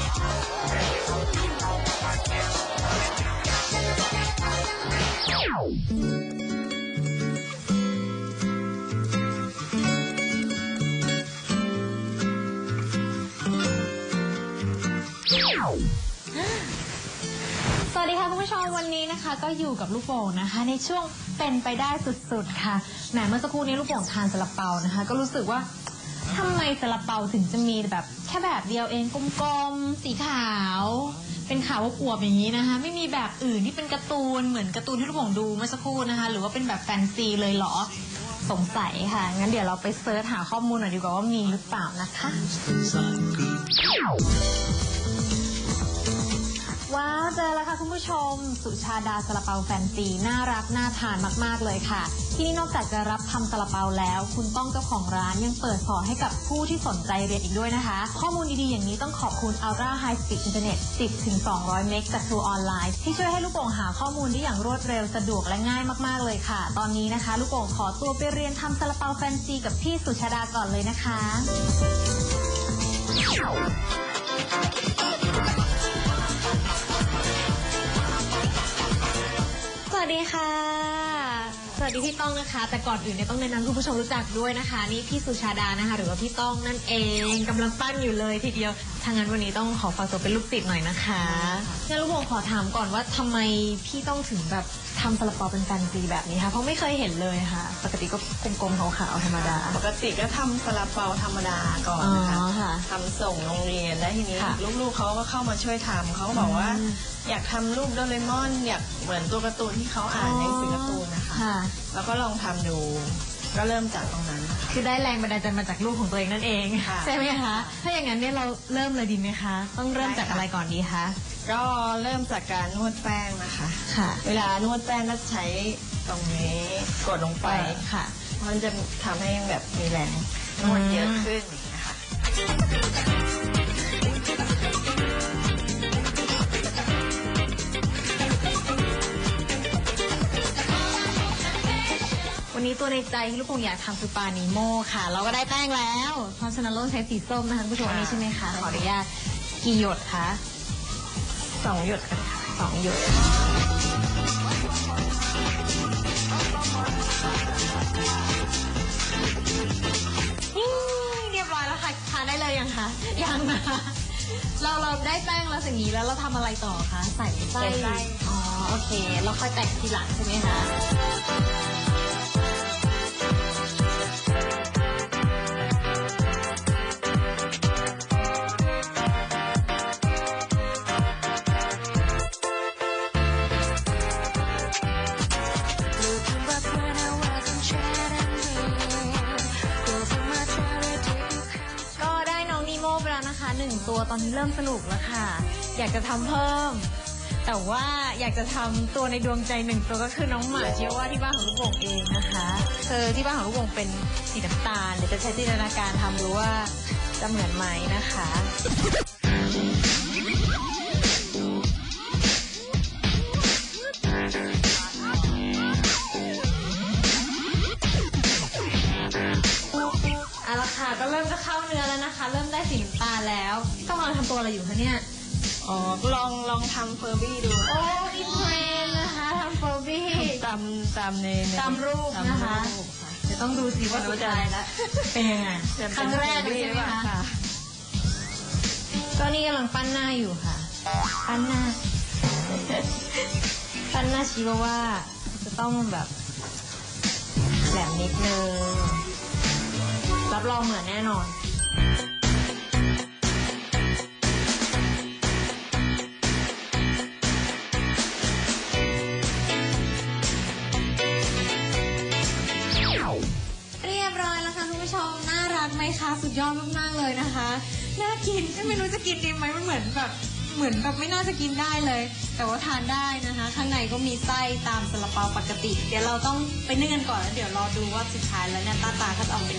สวัสดีค่ะคุณผู้ชมวันนี้นะคะ ก็อยู่กับลูกโป่งนะคะ ในช่วงเป็นไปได้สุดๆค่ะแหมเมื่อสักครู่นี้ลูกโป่งทานซาลาเปานะคะ ก็รู้สึกว่า ทำไมซาลาเปาถึงจะมีแบบ แค่แบบเดียวเองกลมๆสีขาว เป็นขาวอวบๆอย่างนี้นะคะ ไม่มีแบบอื่นที่เป็นการ์ตูนเหมือนการ์ตูนที่ลูกหงดูเมื่อสักครู่นะคะ หรือว่าเป็นแบบแฟนซีเลยเหรอสงสัยค่ะ งั้นเดี๋ยวเราไปเซิร์ชหาข้อมูลหน่อยดีกว่าว่ามีหรือเปล่านะคะ ค่ะคุณผู้ชม สุชาดาซาลาเปาแฟนซีน่ารักน่าทานมาก ๆ เลยค่ะ ที่นี่นอกจากจะรับทำซาลาเปาแล้ว คุณต้องเจ้าของร้านยังเปิดสอนให้กับผู้ที่สนใจเรียนอีกด้วยนะคะ ข้อมูลดี ๆ อย่างนี้ต้องขอบคุณ Ultra High Speed Internet 10ถึง200 เมกจาก True Online ที่ช่วยให้ลูกโป่งหาข้อมูลได้อย่างรวดเร็วสะดวกและง่ายมากๆเลยค่ะ ตอนนี้นะคะ ลูกโป่งขอตัวไปเรียนทำซาลาเปาแฟนซีกับพี่สุชาดาก่อนเลยนะคะ วัสดีค่ะ สวัสดีพี่ต้องนะคะ แต่ก่อนอื่นเนี่ยต้องแนะนำคุณผู้ชมรู้จักด้วยนะคะ นี่พี่สุชาดานะคะ หรือว่าพี่ต้องนั่นเองกำลังปั้นอยู่เลยทีเดียวทางนั้นวันนี้ต้องขอฝากตัวเป็นลูกศิษย์หน่อยนะคะงั้นลูกโป่งขอถามก่อนว่าทำไมพี่ต้องถึงแบบทำซาลาเปาเป็นแฟนซีแบบนี้คะเพราะไม่เคยเห็นเลยค่ะ ปกติก็กลมๆขาวๆธรรมดา ปกติก็ทำซาลาเปาธรรมดาก่อนนะคะอ๋อค่ะทำส่งโรงเรียนแล้วทีนี้ค่ะลูกๆเขาก็เข้ามาช่วยทำเขาก็บอกว่า อืม อยากทำรูปโดเรมอนอยากเหมือนตัวการ์ตูนที่เขาอ่านในหนังสือการ์ตูนนะคะ ค่ะ แล้วก็ลองทำดู ก็เริ่มจากตรงนั้นค่ะคือได้แรงบันดาลใจมาจากลูกของตัวเองนั่นเอง ค่ะ ใช่ไหมคะ ถ้าอย่างนั้นเนี่ยเราเริ่มเลยดีไหมคะ ต้องเริ่มจากได้ค่ะอะไรก่อนดีคะ ก็เริ่มจากการนวดแป้งนะคะ ค่ะเวลานวดแป้งก็ใช้ตรงนี้กดลงไป ค่ะ มันจะทำให้แบบมีแรงนวดเยอะขึ้น ตัวในใจที่ลูกคงอยากทำคือปลานิโมค่ะ เราก็ได้แป้งแล้วเพราะฉะนั้นเราต้องใช้สีส้มนะคะคุณผู้ชมอันนี้ใช่ไหมคะขออนุญาตกี่หยดคะสองหยดกันค่ะสองหยดนี่เรียบร้อยแล้วค่ะทานได้เลยยังคะยังนะคะเราเราได้แป้งแล้วสิ่างนี้แล้วเราทำอะไรต่อคะใส่ไส้ใส่ไส้ อ๋อโอเค เราค่อยแต่งทีหลังใช่ไหมคะ ตัวตอนนี้เริ่มสนุกแล้วค่ะ อยากจะทำเพิ่ม แต่ว่าอยากจะทำตัวในดวงใจหนึ่งตัวก็คือน้องหมาเชื่อว่าที่บ้านของลูกโป่งเองนะคะคือที่บ้านของลูกโป่งเป็นสีน้ำตาลเดี๋ยวจะใช้จินตนาการทำดูว่าจะเหมือนไหมนะคะ ก็เริ่มจะเข้าเนื้อแล้วนะคะ เริ่มได้สีน้ำตาลแล้วต้องกำลังทำตัวอะไรอยู่คะเนี่ย อ๋อ ลองลองทำเฟอร์บี้ดูโอ้อินเทรนด์นะคะทำโฟบี้ตามตามในในตามรูปนะคะตามรูปค่ะเดี๋ยวต้องดูสิว่าสุดท้ายแล้วเป็นยังไงจะคเป็รั้นงแรกเลยใช่ไหมเฟอร์บี้รือปล่าคะ ก็นี่กำลังปั้นหน้าอยู่ค่ะ ปั้นหน้า ปั้นหน้าชิวาว่าจะต้องแบบแหลมนิดนึง รับรองเหมือนแน่นอน เรียบร้อยแล้วค่ะคุณผู้ชม น่ารักไหมคะ สุดยอดมากๆเลยนะคะ น่ากินไม่รู้จะกินดีไหมมันเหมือนแบบเหมือนแบบไม่น่าจะกินได้เลย แต่ว่าทานได้นะคะ ข้างในก็มีไส้ตามซาลาเปาปกติ เดี๋ยวเราต้องไปนึ่งกันก่อนแล้วเดี๋ยวรอดูว่าสุดท้ายแล้วเนี่ยหน้าตาเขาจะออกเป็น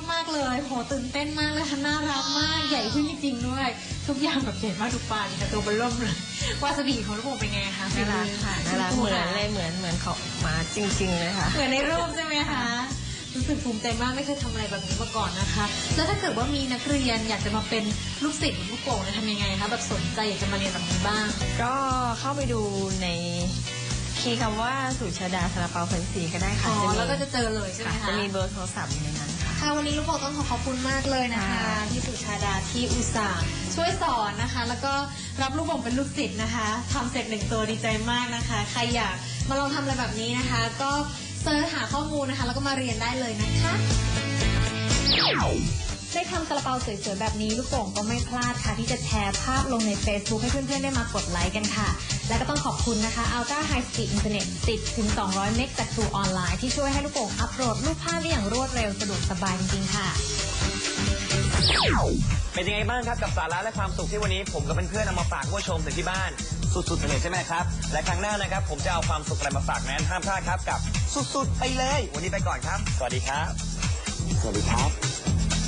มค่ะสุดยอดมากๆเลย โหตื่นเต้นมากเลยค่ะน่ารักมาก ใหญ่ขึ้นจริงๆด้วย ทุกอย่างแบบเด่นมากทุกปานค่ะตัวเบลล่มเลยวาซาบิของลูกโป่งเป็นไงคะน่ารักค่ะน่ารักฝีเหมือนค่ะเลยเหมือนเหมือนเขาหมาจริง ๆ เลยค่ะ เหมือนในรูปใช่ไหมคะรู้สึกภูมิใจมากไม่เคยทำอะไรแบบนี้มาก่อนนะคะ แล้วถ้าเกิดว่ามีนักเรียนอยากจะมาเป็นลูกศิษย์ของลูกโป่งเนี่ยทำยังไงคะแบบสนใจอยากจะมาเรียนแบบนี้บ้าง ก็เข้าไปดูในคีย์คำว่าสุชาดาสลาเปาแฟนซีก็ได้ค่ะอ๋อจะมีแล้วก็จะเจอเลยใช่ไหมค่ะคะจะมีเบอร์โทรศัพท์อยู่ในนั้นค่ะ ค่ะวันนี้ลูกโป่งต้องขอขอบคุณมากเลยนะคะค่ะที่สุชาดาที่อุตส่าห์ช่วยสอนนะคะ แล้วก็รับลูกโป่งเป็นลูกศิษย์นะคะทำเสร็จหนึ่งตัวดีใจมากนะคะ ใครอยากมาลองทำอะไรแบบนี้นะคะ ก็เซิร์ชหาข้อมูลนะคะ แล้วก็มาเรียนได้เลยนะคะ ได้ทำซาลาเปาสวยๆ แบบนี้ลูกโป่งก็ไม่พลาดค่ะ ที่จะแชร์ภาพลงใน Facebook ให้เพื่อนๆ ได้มากดไลค์กันค่ะ และก็ต้องขอบคุณนะคะ Ultra High Speed Internet ติดถึง 200 เมกจาก True Online ที่ช่วยให้ลูกโป่งอัปโหลดรูปภาพได้อย่างรวดเร็วสะดวกสบายจริงๆค่ะ เป็นยังไงบ้างครับกับสาระและความสุขที่วันนี้ผมกับเพื่อนๆนำมาฝากผู้ชมถึงที่บ้าน สุดๆไปเลยใช่ไหมครับ และครั้งหน้านะครับ ผมจะเอาความสุขอะไรมาฝากนั้นห้ามพลาดครับกับ สุดๆไปเลย วันนี้ไปก่อนครับ สวัสดีครับ สวัสดีครับ